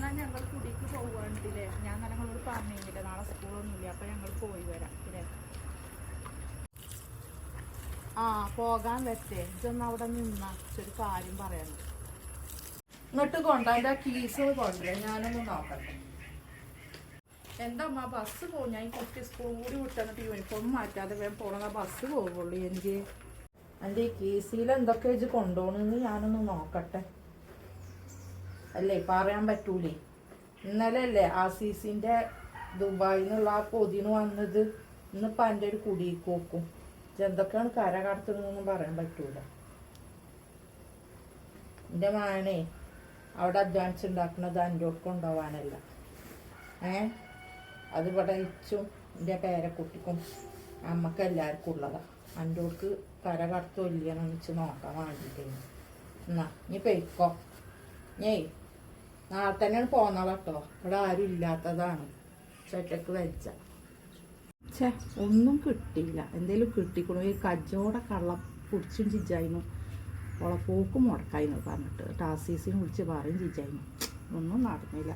എന്നാൽ ഞങ്ങൾ കുടിക്ക് പോവാണ്ടില്ലേ ഞാൻ നിങ്ങളോട് പറഞ്ഞില്ല നാളെ സ്കൂളൊന്നുമില്ല അപ്പൊ ഞങ്ങൾ പോയി വരാം ഇല്ലേ? ആ പോകാൻ വെച്ചേ ഇതൊന്ന് അവിടെ നിന്ന ഒരു കാര്യം പറയാനുണ്ട് ഇങ്ങോട്ട് കൊണ്ടതിന്റെ കീസ് കൊണ്ടുവരാം ഞാനൊന്ന് നോക്കട്ടെ. എന്താ അമ്മ ബസ് പോകും ഞാൻ കുട്ടി സ്കൂൾ കൂടി വിട്ടിട്ട് യൂണിഫോം മാറ്റാതെ വേഗം പോണ ബസ് പോവുള്ളൂ എനിക്ക്. എന്റെ ഈ കീസിൽ എന്തൊക്കെ ഇത് കൊണ്ടുപോകണമെന്ന് ഞാനൊന്ന് നോക്കട്ടെ. അല്ലേ? പറയാൻ പറ്റൂലേ. ഇന്നലെ അല്ലേ ആസീസിന്റെ ദുബായിൽ നിന്നുള്ള ആ പൊതിന് വന്നത് ഇന്നിപ്പോൾ എന്റെ ഒരു കുടിക്ക് നോക്കും എന്തൊക്കെയാണ് കര കടത്തുന്നതെന്നൊന്നും പറയാൻ പറ്റൂല. എന്റെ മാനേ അവിടെ അഡ്വാൻസ് ഉണ്ടാക്കുന്നത് എന്റെ ഉണ്ടാവാനല്ല ഏ? അത് ഇച്ചും എന്റെ പേരക്കുട്ടിക്കും അമ്മയ്ക്ക് എല്ലാവർക്കും ഉള്ളതാണ് എന്റെ ഓർക്ക് കര കടത്തോ ഇല്ലയെന്ന് വെച്ച് നോക്കാൻ വേണ്ടിയിട്ട് എന്നാ നീ പെയ്ക്കോ. ഞേ നാളെ തന്നെയാണ് പോന്നോളാം കേട്ടോ. ഇവിടെ ആരും ഇല്ലാത്തതാണ്. ചേട്ടക്ക് വെച്ച. ചേ ഒന്നും കിട്ടിയില്ല. എന്തേലും കിട്ടിക്കണു. ഈ കജ്ജോടെ കള്ള കുടിച്ചും ചിജായിരുന്നു ഓളെ പോക്കും പറഞ്ഞിട്ട്. ടാസീസിന് വിളിച്ച് പറയും ചിജായിരുന്നു ഒന്നും നടന്നില്ല.